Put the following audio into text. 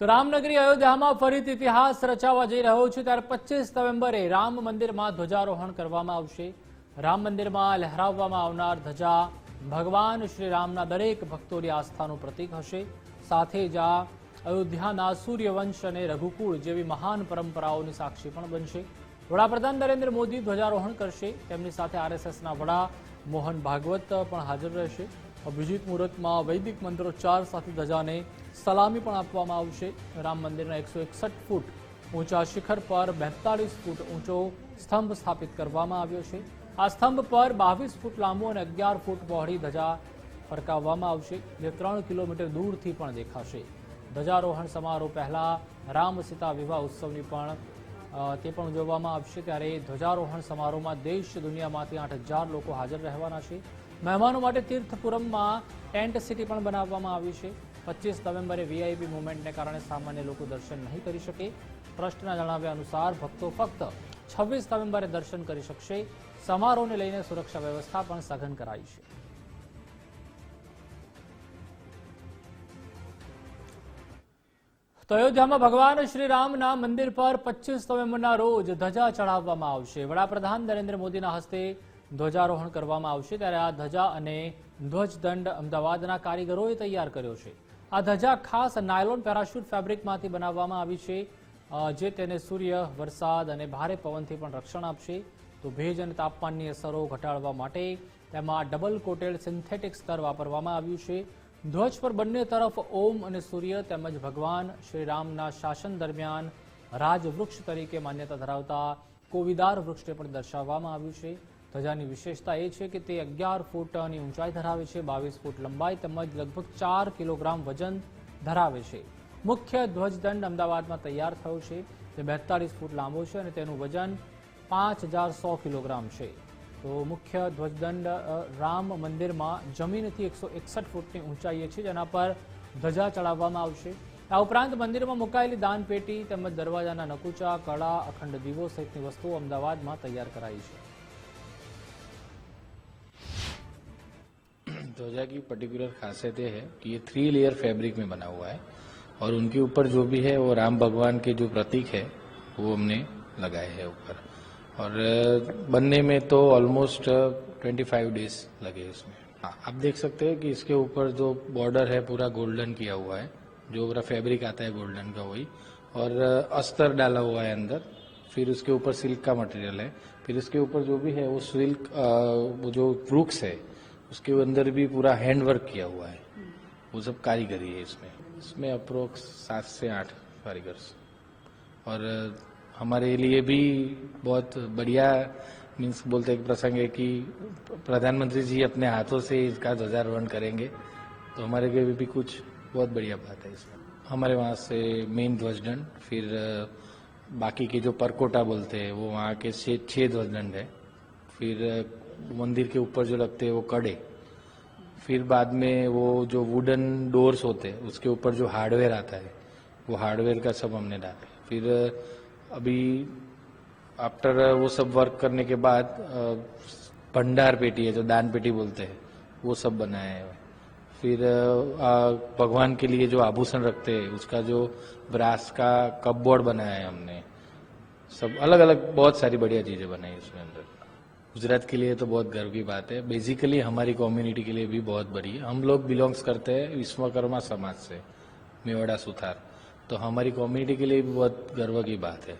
તો રામનગરી અયોધ્યામાં ફરીથી ઇતિહાસ રચાવા જઈ રહ્યો છે. ત્યારે પચીસ નવેમ્બરે રામ મંદિરમાં ધ્વજારોહણ કરવામાં આવશે. રામ મંદિરમાં લહેરાવવામાં આવનાર ધજા. ભગવાન શ્રી રામના દરેક ભક્તોની આસ્થાનું પ્રતીક હશે. સાથે જ આ અયોધ્યાના સૂર્યવંશ અને રઘુકુળ જેવી મહાન પરંપરાઓની સાક્ષી પણ બનશે. વડાપ્રધાન નરેન્દ્ર મોદી ધ્વજારોહણ કરશે. તેમની સાથે આરએસએસના વડા મોહન ભાગવત પણ હાજર રહેશે. અભિજીત મુહૂર્તમાં વૈદિક મંત્રોચ્ચાર સાથે ધજાને સલામી પણ આપવામાં આવશે. રામ મંદિરના એકસો એકસઠ ફૂટ ઊંચા શિખર પર બેતાળીસ ફૂટ ઊંચો સ્તંભ સ્થાપિત કરવામાં આવ્યો છે. આ સ્તંભ પર બાવીસ ફૂટ લાંબો અને અગિયાર ફૂટ પહોળી ધજા ફરકાવવામાં આવશે, જે ત્રણ કિલોમીટર દૂરથી પણ દેખાશે. ધ્વજારોહણ સમારોહ પહેલા રામ સીતા વિવાહ ઉત્સવની પણ તે પણ ઉજવવામાં આવશે ત્યારે ધ્વજારોહણ સમારોહમાં દેશ દુનિયામાંથી આઠ લોકો હાજર રહેવાના છે. મહેમાનો માટે તીર્થપુરમમાં ટેન્ટ સિટી પણ બનાવવામાં આવી છે. પચીસ નવેમ્બરે વીઆઈપી મુવમેન્ટને કારણે સામાન્ય લોકો દર્શન નહીં કરી શકે. ટ્રસ્ટના જણાવ્યા અનુસાર ભક્તો ફક્ત છવ્વીસ નવેમ્બરે દર્શન કરી શકશે. સમારોહને લઈને સુરક્ષા વ્યવસ્થા પણ સઘન કરાઈ છે. તો અયોધ્યામાં ભગવાન શ્રી રામના મંદિર પર પચીસ નવેમ્બરના રોજ ધજા ચઢાવવામાં આવશે. વડાપ્રધાન નરેન્દ્ર મોદીના હસ્તે ધ્વજારોહણ કરવામાં આવશે ત્યારે આ ધજા અને ધ્વજદંડ અમદાવાદના કારીગરોએ તૈયાર કર્યો છે. આ ધજા ખાસ નાયલોન પેરાશૂટ ફેબ્રિકમાંથી બનાવવામાં આવી છે જે તેને સૂર્ય, વરસાદ અને ભારે પવનથી પણ રક્ષણ આપશે. તો ભેજ અને તાપમાનની અસરો ઘટાડવા માટે તેમાં ડબલ કોટેડ સિન્થેટિક સ્તર વાપરવામાં આવ્યું છે. ધ્વજ પર બંને તરફ ઓમ અને સૂર્ય તેમજ ભગવાન શ્રી રામના શાસન દરમિયાન રાજવૃક્ષ તરીકે માન્યતા ધરાવતા કોવિદાર વૃક્ષને પણ દર્શાવવામાં આવ્યું છે. ધજાની વિશેષતા એ છે કે તે અગિયાર ફૂટની ઊંચાઈ ધરાવે છે, બાવીસ ફૂટ લંબાઈ તેમજ લગભગ ચાર કિલોગ્રામ વજન ધરાવે છે. મુખ્ય ધ્વજદંડ અમદાવાદમાં તૈયાર થયો છે. તે બેતાળીસ ફૂટ લાંબો છે અને તેનું વજન પાંચ કિલોગ્રામ છે. તો મુખ્ય ધ્વજદંડ અ, રામ મંદિરમાં જમીનથી એકસો એકસઠ ફૂટની ઊંચાઈએ છે જેના પર ધજા ચડાવવામાં આવશે આ ઉપરાંત મંદિરમાં મુકાયેલી દાનપેટી તેમજ દરવાજાના નકુચા કળા અખંડ દીવો સહિતની વસ્તુઓ અમદાવાદમાં તૈયાર કરાઈ છે ध्वजा की पर्टिकुलर खासियत ये है कि ये थ्री लेयर फैब्रिक में बना हुआ है और उनके ऊपर जो भी है वो राम भगवान के जो प्रतीक है वो हमने लगाए हैं ऊपर और बनने में तो ऑलमोस्ट ट्वेंटी फाइव डेज़ लगे इसमें। हाँ आप देख सकते हैं कि इसके ऊपर जो बॉर्डर है, पूरा गोल्डन किया हुआ है। जो पूरा फैब्रिक आता है गोल्डन का वही। और अस्तर डाला हुआ है अंदर। फिर उसके ऊपर सिल्क का मटेरियल है। फिर इसके ऊपर जो भी है, वो सिल्क वो जो वृक्ष है, उसके अंदर भी पूरा हैंड वर्क किया हुआ है। वो सब कारीगरी है इसमें। इसमें अप्रोक्स सात से आठ कारीगर और हमारे लिए भी बहुत बढ़िया मीन्स बोलते एक प्रसंग है कि प्रधानमंत्री जी अपने हाथों से इसका ध्वजारोहण करेंगे तो हमारे लिए भी कुछ बहुत बढ़िया बात है इसमें। हमारे वहाँ से मेन ध्वजदंड, फिर बाकी के जो परकोटा बोलते हैं, वो वहाँ के छः ध्वजदंड है। फिर मंदिर के ऊपर जो लगते हैं वो कड़े। फिर बाद में वो जो वुडन डोर्स होते हैं, उसके ऊपर जो हार्डवेयर आता है, वो हार्डवेयर का सब हमने डाले फिर अभी आफ्टर वो सब वर्क करने के बाद भंडार पेटी है, जो दान पेटी बोलते हैं, वो सब बनाए हैं। फिर भगवान के लिए जो आभूषण रखते हैं, उसका जो ब्रास का कपबोर्ड बनाया है हमने। सब अलग अलग बहुत सारी बढ़िया चीज़ें बनाई उसमें अंदर। गुजरात के लिए तो बहुत गर्व की बात है। बेसिकली हमारी कम्युनिटी के लिए भी बहुत बड़ी हम लोग बिलोंग्स करते हैं विश्वकर्मा समाज से, मेवाड़ा सुथार। तो हमारी कम्युनिटी के लिए भी बहुत गर्व की बात है।